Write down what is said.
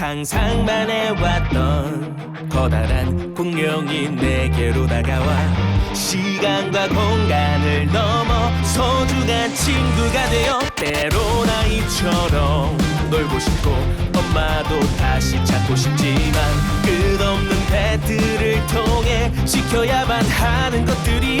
상상만 해왔던 커다란 공룡이 내게로 다가와 시간과 공간을 넘어 소중한 친구가 되어 때론 아이처럼 놀고 싶고 엄마도 다시 찾고 싶지만 끝없는 배틀을 통해 지켜야만 하는 것들이